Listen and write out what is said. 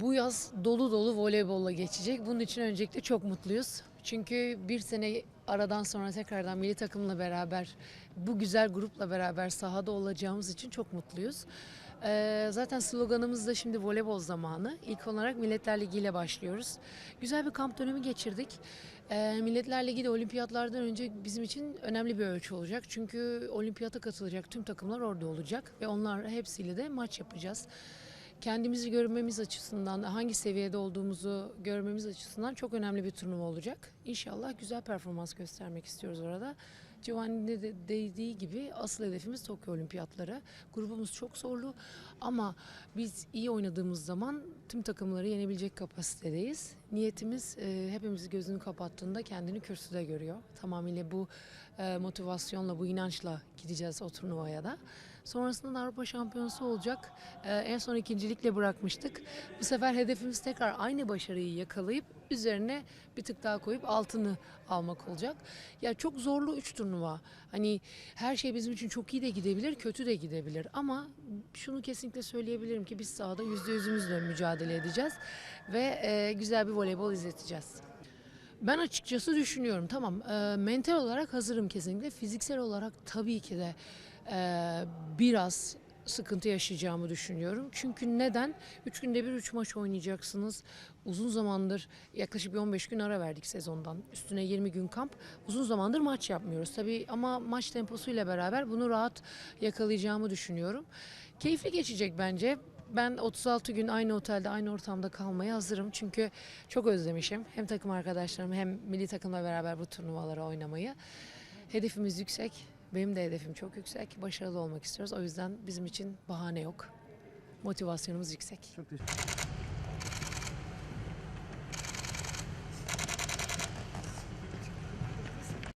Bu yaz dolu dolu voleybolla geçecek. Bunun için öncelikle çok mutluyuz. Çünkü bir sene aradan sonra tekrardan milli takımla beraber, bu güzel grupla beraber sahada olacağımız için çok mutluyuz. Ee, zaten sloganımız da şimdi voleybol zamanı. İlk olarak Milletler Ligi ile başlıyoruz. Güzel bir kamp dönemi geçirdik. Ee, Milletler Ligi de olimpiyatlardan önce bizim için önemli bir ölçü olacak. Çünkü olimpiyata katılacak tüm takımlar orada olacak ve onlar hepsiyle de maç yapacağız kendimizi görmemiz açısından, hangi seviyede olduğumuzu görmemiz açısından çok önemli bir turnuva olacak. İnşallah güzel performans göstermek istiyoruz orada. Giovanni'nin de dediği gibi asıl hedefimiz Tokyo Olimpiyatları. Grubumuz çok zorlu ama biz iyi oynadığımız zaman tüm takımları yenebilecek kapasitedeyiz. Niyetimiz e, hepimiz gözünü kapattığında kendini kürsüde görüyor. Tamamıyla bu e, motivasyonla, bu inançla gideceğiz o turnuvaya da. Sonrasında da Avrupa Şampiyonası olacak. Ee, en son ikincilikle bırakmıştık. Bu sefer hedefimiz tekrar aynı başarıyı yakalayıp üzerine bir tık daha koyup altını almak olacak. Ya çok zorlu üç turnuva. Hani her şey bizim için çok iyi de gidebilir, kötü de gidebilir. Ama şunu kesinlikle söyleyebilirim ki biz sahada yüzde yüzümüzle mücadele edeceğiz ve e, güzel bir voleybol izleteceğiz. Ben açıkçası düşünüyorum. Tamam, e, mental olarak hazırım kesinlikle. Fiziksel olarak tabii ki de e, biraz sıkıntı yaşayacağımı düşünüyorum. Çünkü neden? Üç günde bir üç maç oynayacaksınız. Uzun zamandır yaklaşık bir 15 gün ara verdik sezondan. Üstüne 20 gün kamp. Uzun zamandır maç yapmıyoruz tabii ama maç temposuyla beraber bunu rahat yakalayacağımı düşünüyorum. Keyifli geçecek bence. Ben 36 gün aynı otelde, aynı ortamda kalmaya hazırım. Çünkü çok özlemişim. Hem takım arkadaşlarım hem milli takımla beraber bu turnuvalara oynamayı. Hedefimiz yüksek. Benim de hedefim çok yüksek. Başarılı olmak istiyoruz. O yüzden bizim için bahane yok. Motivasyonumuz yüksek. Çok teşekkür